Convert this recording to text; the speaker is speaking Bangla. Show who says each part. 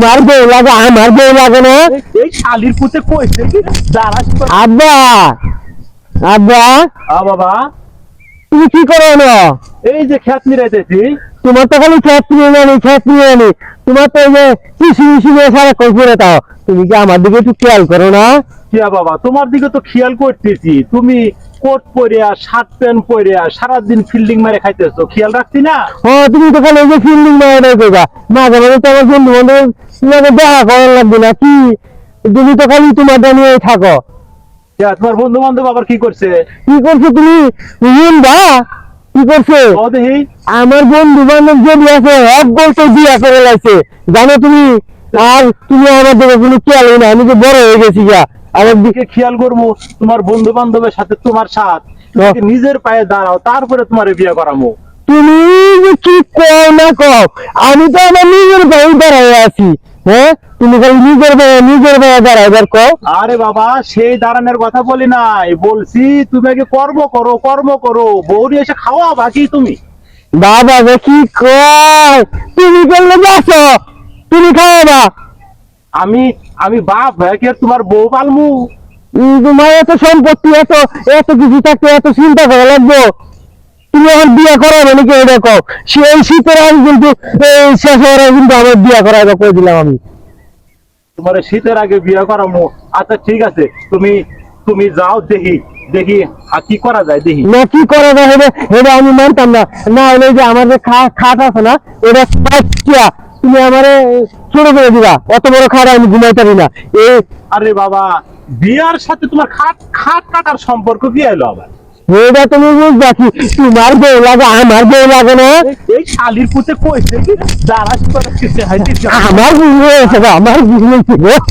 Speaker 1: আমার বউ লাগে আমার বউ লাগে না।
Speaker 2: এই শালির পুতে কইছে কি দাঁড়াস
Speaker 1: আব্বা আব্বা
Speaker 2: আ বাবা।
Speaker 1: তুমি কি করো না?
Speaker 2: এই যে খেত নিরাইতেছি
Speaker 1: তোমার তো খালি খেত নিয়ে আনি খেত নিয়ে আনি তোমার তো এই যে কৃষি মিশি নিয়ে সারা কই করে তাও তুমি কি আমার দিকে একটু খেয়াল করো না?
Speaker 2: কিয়া বাবা তোমার দিকে তো খেয়াল করতেছি। তুমি কোট পরে পরিয়া শার্ট প্যান্ট পরিয়া সারাদিন ফিল্ডিং মারে খাইতেছো। খেয়াল রাখছি না?
Speaker 1: ও তুমি তো খালি এই যে ফিল্ডিং মারাটাই করবা মাঝে মাঝে তো আমার বন্ধু বান্ধব তোমাকে দেখা করার লাগবে না কি? তুমি তো খালি তোমারটা নিয়ে থাকো।
Speaker 2: তোমার বন্ধু বান্ধব আবার কি করছে?
Speaker 1: কি করছ তুমি? বুঝুন বা কি করছ? আমার বন্ধু বান্ধব যদি আছে এক বলতে বিয়া করে লাগছে জানো তুমি? আর তুমি আমার দিকে কোনো খেয়ালই না আমি তো বড় হয়ে গেছি যা আমার দিকে
Speaker 2: খেয়াল করব তোমার বন্ধু বান্ধবের সাথে তোমার সাথ। নিজের পায়ে দাঁড়াও তারপরে তোমার বিয়ে করামো
Speaker 1: তুমি কি কও না কও আমি তো আমার নিজের ভাই দাঁড়ায় আছি। হ্যাঁ? তুমি খালি নিজের নিজের কও।
Speaker 2: আরে বাবা সেই দাঁড়ানোর কথা বলি নাই। বলছি তুমি আগে কর্ম করো কর্ম করো। বৌরি এসে খাওয়া বাকি তুমি।
Speaker 1: বাবা যে কি কয়? তুমি করলে তুমি খাওয়াবা
Speaker 2: আমি আমি বাপ ভাইকে তোমার বউ পালমু।
Speaker 1: তোমার এত সম্পত্তি এত এত কিছু থাকতে এত চিন্তা করা লাগবো। তুমি আমার বিয়ে করাবে নাকি এটা কও? সেই শীতের আগে কিন্তু শেষ হওয়ার আগে কিন্তু আমার বিয়ে করাবে করে দিলাম আমি?
Speaker 2: তোমার শীতের আগে বিয়ে করামু আচ্ছা ঠিক আছে তুমি তুমি যাও দেখি দেখি কি করা যায় দেখি।
Speaker 1: না কি করা যায় এটা এটা আমি মানতাম না। না হলে যে আমার যে খা- খাট আছে না এটা তুমি আমারে ছোট করে দিবা। অত বড় খাট আমি ঘুমাই পারি না। এই
Speaker 2: আরে বাবা বিয়ার সাথে তোমার খাট খাট কাটার সম্পর্ক কি এলো আবার?
Speaker 1: এটা তুমি বুঝবা কি? তোমার বউ লাগে আমার বউ লাগে না?
Speaker 2: এই শালির পুতে কইছে কি? দাঁড়াস
Speaker 1: আমার বুঝে আমার বুঝ।